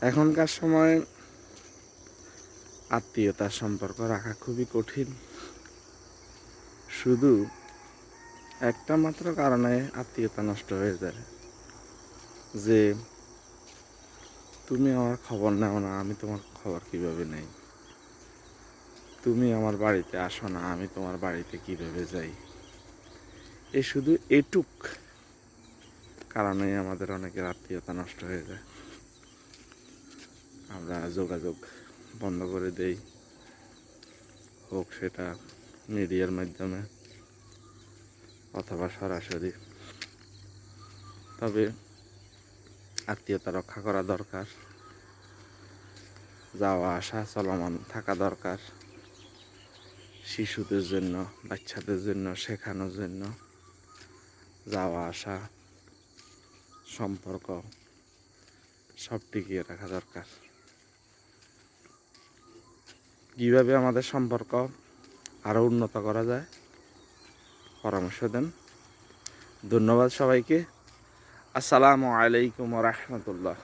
এখনকার সময় আত্মীয়তার সম্পর্ক রাখা খুবই কঠিন। শুধু একটা মাত্র কারণে আত্মীয়তা নষ্ট হয়ে যায়। যে, তুমি আমার খবর নাও না, আমি তোমার খবর কীভাবে নেই? তুমি আমার বাড়িতে আসো না, আমি তোমার বাড়িতে কীভাবে যাই? এ শুধু এটুক কারণেই আমাদের অনেকের আত্মীয়তা নষ্ট হয়ে যায়। আমরা যোগাযোগ বন্ধ করে দেই। হোক সেটা মিডিয়ার মাধ্যমে অথবা সরাসরি। তবে আত্মীয়তা রক্ষা করা দরকার। যাওয়া, আসা, চলমান থাকা দরকার। শিশুদের জন্য, বাচ্চাদের জন্য, শেখানোর জন্য যাওয়া, আসা, সম্পর্ক সব টিকিয়ে রাখা দরকার। কীভাবে আমাদের সম্পর্ক আরও উন্নত করা যায় পরামর্শ দেন। ধন্যবাদ সবাইকে। আসসালামু আলাইকুম রহমতুল্লাহ।